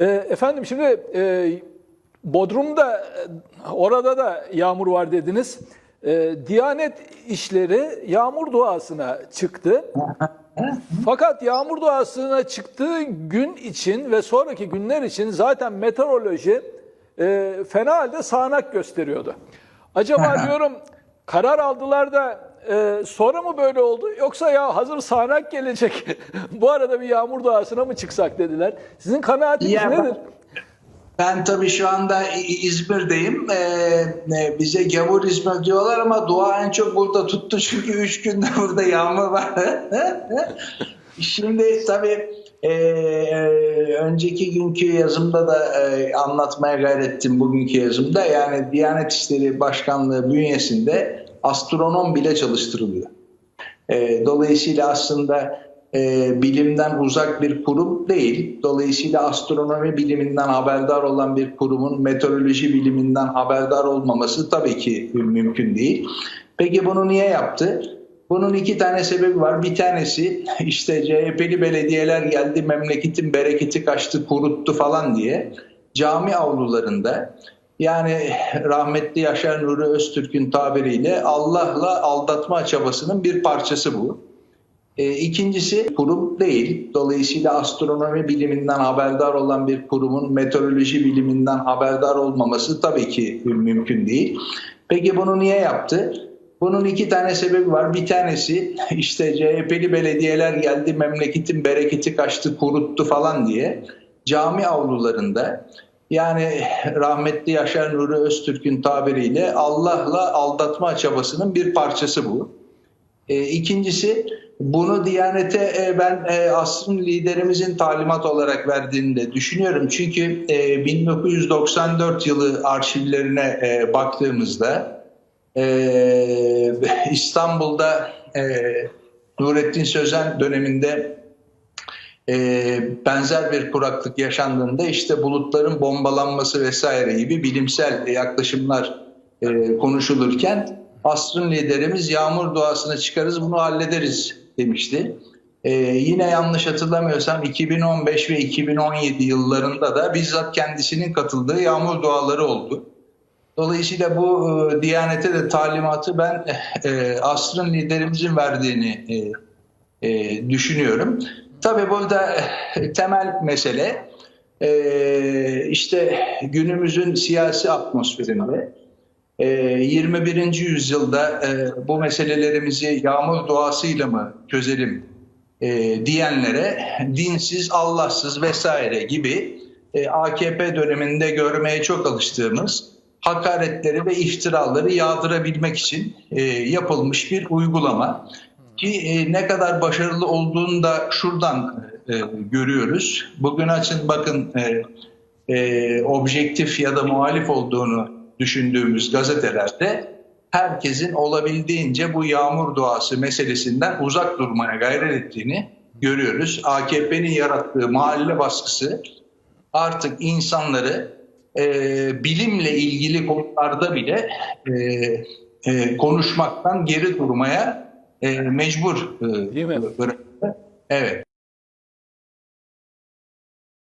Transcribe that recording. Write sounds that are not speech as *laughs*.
E, efendim şimdi e, Bodrum'da orada da yağmur var dediniz. E, Diyanet işleri yağmur duasına çıktı. *laughs* Fakat yağmur duasına çıktığı gün için ve sonraki günler için zaten meteoroloji e, fena halde sağanak gösteriyordu. Acaba *laughs* diyorum karar aldılar da e, sonra mı böyle oldu yoksa ya hazır sağanak gelecek *laughs* bu arada bir yağmur duasına mı çıksak dediler. Sizin kanaatiniz Ya nedir? Ben tabii şu anda İzmir'deyim. Ee, e, bize gavur İzmir diyorlar ama dua en çok burada tuttu çünkü üç günde *laughs* burada yağmur var. *laughs* Şimdi tabii e, e, önceki günkü yazımda da e, anlatmaya gayret ettim bugünkü yazımda. Yani Diyanet İşleri Başkanlığı bünyesinde astronom bile çalıştırılıyor. E, dolayısıyla aslında e, bilimden uzak bir kurum değil. Dolayısıyla astronomi biliminden haberdar olan bir kurumun meteoroloji biliminden haberdar olmaması tabii ki mümkün değil. Peki bunu niye yaptı? Bunun iki tane sebebi var. Bir tanesi işte CHP'li belediyeler geldi memleketin bereketi kaçtı kuruttu falan diye cami avlularında yani rahmetli Yaşar Nuri Öztürk'ün tabiriyle Allah'la aldatma çabasının bir parçası bu. E, ikincisi kurum değil. Dolayısıyla astronomi biliminden haberdar olan bir kurumun meteoroloji biliminden haberdar olmaması tabii ki mümkün değil. Peki bunu niye yaptı? Bunun iki tane sebebi var. Bir tanesi *laughs* işte CHP'li belediyeler geldi memleketin bereketi kaçtı kuruttu falan diye cami avlularında yani rahmetli Yaşar Nuri Öztürk'ün tabiriyle Allah'la aldatma çabasının bir parçası bu. E, ikincisi bunu Diyanet'e e, ben e, asrın liderimizin talimat olarak verdiğini de düşünüyorum. Çünkü e, 1994 yılı arşivlerine e, baktığımızda e, İstanbul'da e, Nurettin Sözen döneminde benzer bir kuraklık yaşandığında işte bulutların bombalanması vesaire gibi bilimsel yaklaşımlar e, konuşulurken asrın liderimiz yağmur duasına çıkarız bunu hallederiz demişti. E, yine yanlış hatırlamıyorsam 2015 ve 2017 yıllarında da bizzat kendisinin katıldığı yağmur duaları oldu. Dolayısıyla bu e, Diyanet'e de talimatı ben e, asrın liderimizin verdiğini e, e, düşünüyorum. Tabii burada e, temel mesele e, işte günümüzün siyasi atmosferinde e, 21. yüzyılda e, bu meselelerimizi yağmur duasıyla mı çözelim diyenlere dinsiz, Allahsız vesaire gibi AKP döneminde görmeye çok alıştığımız hakaretleri ve iftiraları yağdırabilmek için yapılmış bir uygulama. Ki e, ne kadar başarılı olduğunu da şuradan e, görüyoruz. Bugün açın bakın e, e, objektif ya da muhalif olduğunu düşündüğümüz gazetelerde herkesin olabildiğince bu yağmur duası meselesinden uzak durmaya gayret ettiğini görüyoruz. AKP'nin yarattığı mahalle baskısı artık insanları e, bilimle ilgili konularda bile e, e, konuşmaktan geri durmaya e, mecbur e, Değil mi? bıraktı. Evet.